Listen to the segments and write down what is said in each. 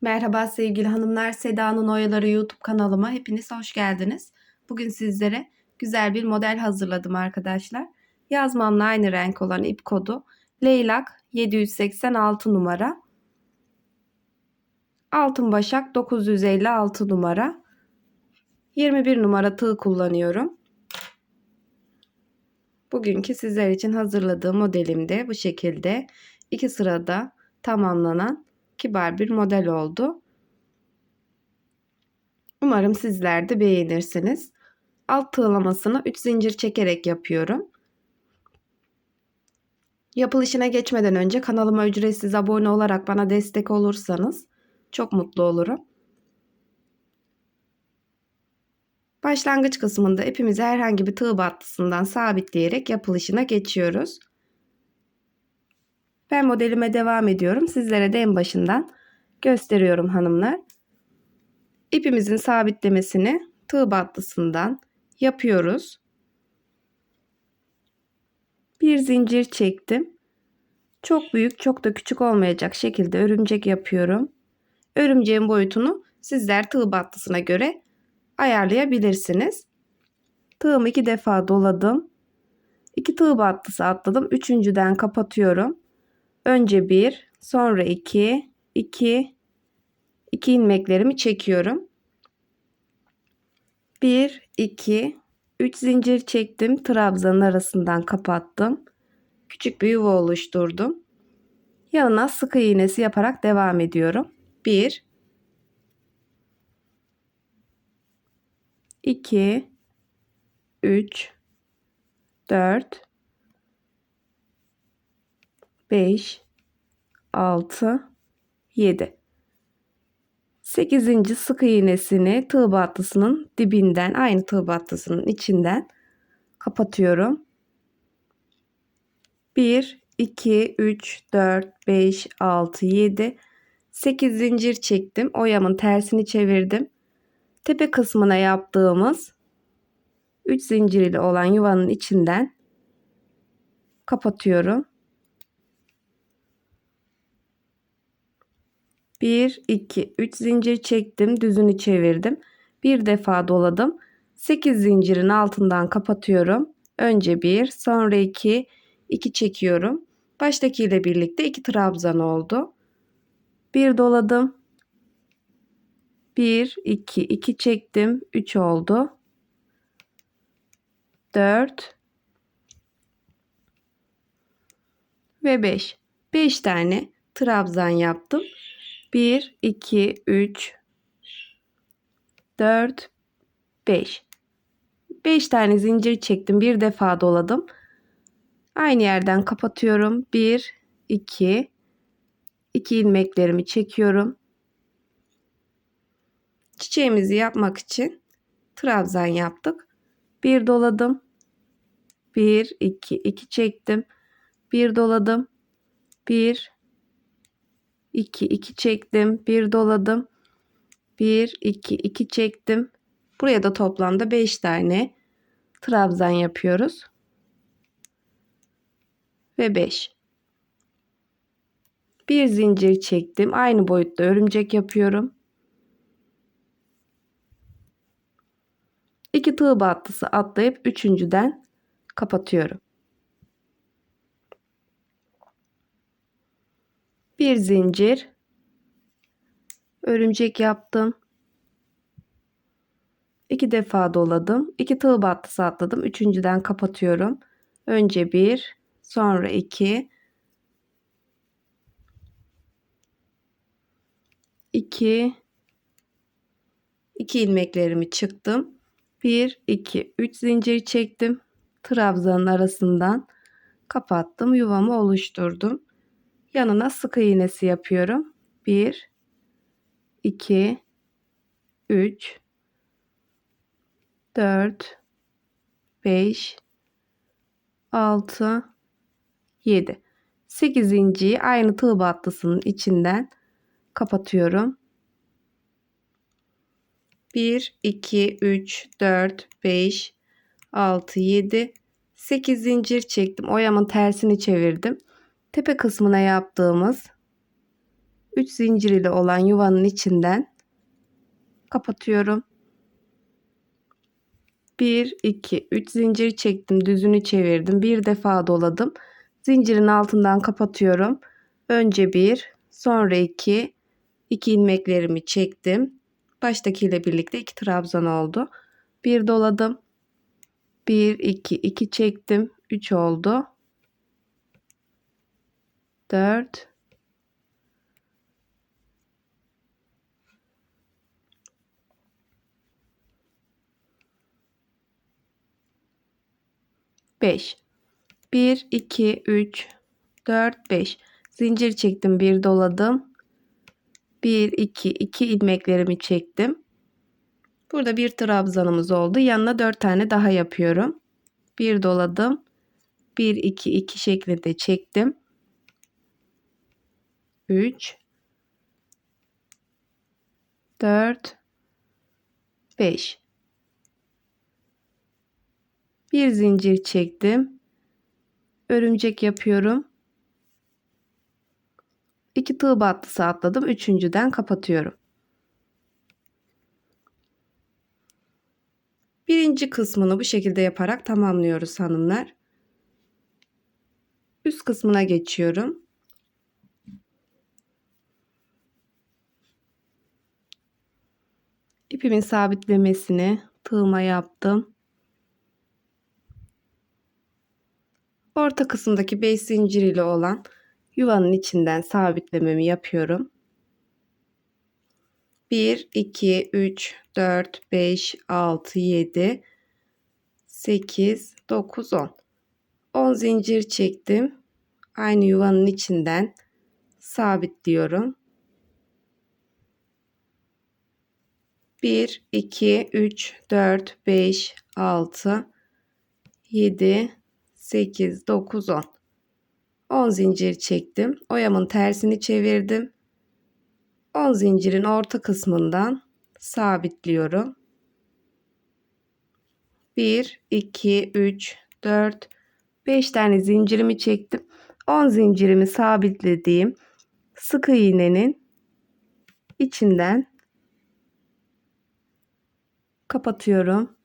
Merhaba sevgili hanımlar, Seda'nın Oyaları YouTube kanalıma hepiniz hoş geldiniz. Bugün sizlere güzel bir model hazırladım arkadaşlar. Yazmamla aynı renk olan ip kodu Leylak 786 numara. Altın başak 956 numara. 21 numara tığ kullanıyorum. Bugünkü sizler için hazırladığım modelimde bu şekilde iki sırada tamamlanan kibar bir model oldu. Umarım sizler de beğenirsiniz. Alt tığlamasını 3 zincir çekerek yapıyorum. Yapılışına geçmeden önce kanalıma ücretsiz abone olarak bana destek olursanız çok mutlu olurum. Başlangıç kısmında ipimizi herhangi bir tığ battısından sabitleyerek yapılışına geçiyoruz. Ben modelime devam ediyorum. Sizlere de en başından gösteriyorum hanımlar. İpimizin sabitlemesini tığ battısından yapıyoruz. Bir zincir çektim. Çok büyük, çok da küçük olmayacak şekilde örümcek yapıyorum. Örümceğin boyutunu sizler tığ battısına göre ayarlayabilirsiniz. Tığımı iki defa doladım. İki tığ battısı atladım. Üçüncüden kapatıyorum. Önce bir, sonra iki, iki, iki ilmeklerimi çekiyorum. Bir, iki, üç zincir çektim. Trabzanın arasından kapattım. Küçük bir yuva oluşturdum. Yanına sık iğnesi yaparak devam ediyorum. Bir, iki, üç, dört, 5 6 7 8. sık iğnesini tığ battısının dibinden aynı tığ battısının içinden kapatıyorum. 1 2 3 4 5 6 7 8 zincir çektim. Oyamın tersini çevirdim. Tepe kısmına yaptığımız 3 zincir ile olan yuvanın içinden kapatıyorum. 1 2 3 zincir çektim düzünü çevirdim. Bir defa doladım. 8 zincirin altından kapatıyorum. Önce 1 sonra 2 2 çekiyorum. Baştaki ile birlikte 2 trabzan oldu. Bir doladım. 1 2 2 çektim. 3 oldu. 4 ve 5 5 tane trabzan yaptım 1, 2, 3, 4, 5. 5 tane zincir çektim. Bir defa doladım. Aynı yerden kapatıyorum. 1, 2, 2 ilmeklerimi çekiyorum. Çiçeğimizi yapmak için trabzan yaptık. Bir doladım. 1, 2, 2 çektim. Bir doladım. 1, 2 2 çektim. 1 doladım. 1 2 2 çektim. Buraya da toplamda 5 tane trabzan yapıyoruz. Ve 5. Bir zincir çektim. Aynı boyutta örümcek yapıyorum. 2 tığ battısı atlayıp üçüncüden kapatıyorum. Bir zincir örümcek yaptım. iki defa doladım. iki tığ battısı atladım. Üçüncüden kapatıyorum. Önce bir, sonra iki, iki, iki ilmeklerimi çıktım. Bir, iki, üç zincir çektim. Trabzanın arasından kapattım. Yuvamı oluşturdum yanına sık iğnesi yapıyorum. 1 2 3 4 5 6 7 8 inciyi aynı tığ battısının içinden kapatıyorum. 1 2 3 4 5 6 7 8 zincir çektim. Oyamın tersini çevirdim tepe kısmına yaptığımız 3 zincir ile olan yuvanın içinden kapatıyorum. 1 2 3 zincir çektim, düzünü çevirdim. Bir defa doladım. Zincirin altından kapatıyorum. Önce 1, sonra 2, 2 ilmeklerimi çektim. Baştakiyle birlikte 2 trabzan oldu. Bir doladım. 1 2 2 çektim. 3 oldu. 4 5 1 2 3 4 5 zincir çektim bir doladım. 1 2 2 ilmeklerimi çektim. Burada bir trabzanımız oldu. Yanına 4 tane daha yapıyorum. Bir doladım. 1 2 2 şeklinde çektim 3 4 5 bir zincir çektim. Örümcek yapıyorum. 2 tığ battısı atladım. Üçüncüden kapatıyorum. Birinci kısmını bu şekilde yaparak tamamlıyoruz hanımlar. Üst kısmına geçiyorum ipimin sabitlemesini tığıma yaptım. Orta kısımdaki 5 zincir olan yuvanın içinden sabitlememi yapıyorum. 1 2 3 4 5 6 7 8 9 10 10 zincir çektim. Aynı yuvanın içinden sabitliyorum. 1, 2, 3, 4, 5, 6, 7, 8, 9, 10. 10 zincir çektim. Oyamın tersini çevirdim. 10 zincirin orta kısmından sabitliyorum. 1, 2, 3, 4, 5 tane zincirimi çektim. 10 zincirimi sabitlediğim sık iğnenin içinden kapatıyorum.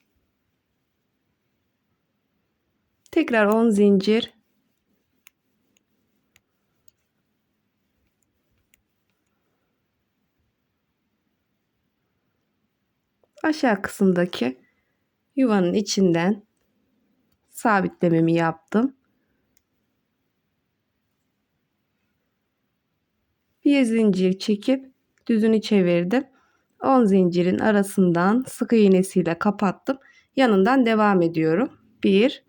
Tekrar 10 zincir. Aşağı kısımdaki yuvanın içinden sabitlememi yaptım. Bir zincir çekip düzünü çevirdim. 10 zincirin arasından sık iğnesiyle kapattım. Yanından devam ediyorum. 1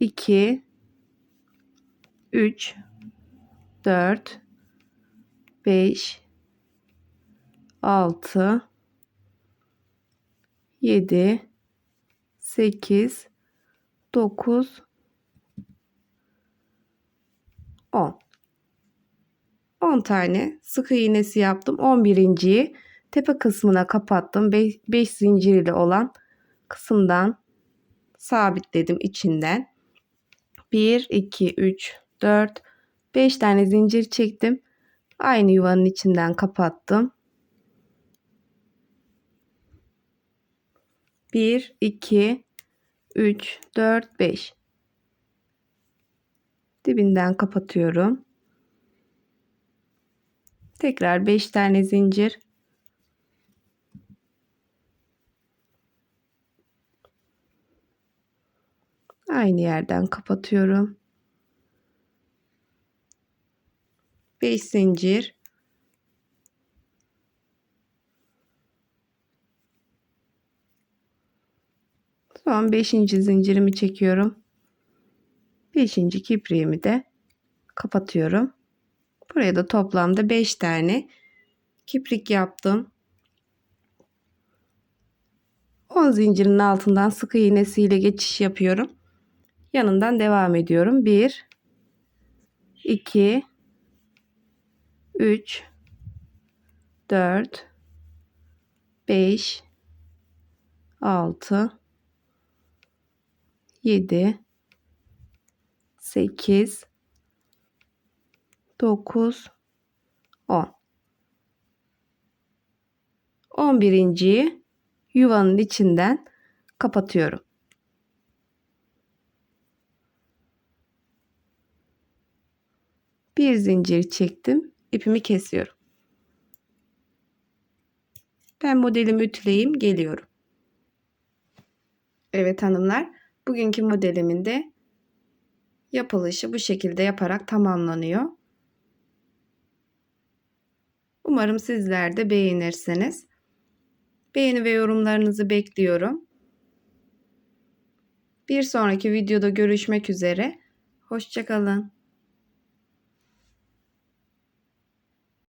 2 3 4 5 6 7 8 9 10 10 tane sık iğnesi yaptım. 11.yi tepe kısmına kapattım. 5 zincir ile olan kısımdan sabitledim içinden. 1 2 3 4 5 tane zincir çektim. Aynı yuvanın içinden kapattım. 1 2 3 4 5 dibinden kapatıyorum. Tekrar 5 tane zincir Aynı yerden kapatıyorum. 5 zincir. Son 5. zincirimi çekiyorum. 5. kipriğimi de kapatıyorum. Buraya da toplamda 5 tane kiprik yaptım. 10 zincirin altından sık iğnesiyle geçiş yapıyorum yanından devam ediyorum. 1 2 3 4 5 6 7 8 9 10. 11. yuvanın içinden kapatıyorum. Bir zincir çektim. ipimi kesiyorum. Ben modelimi ütüleyeyim geliyorum. Evet hanımlar bugünkü modelimin de yapılışı bu şekilde yaparak tamamlanıyor. Umarım sizler de beğenirsiniz. Beğeni ve yorumlarınızı bekliyorum. Bir sonraki videoda görüşmek üzere. Hoşçakalın.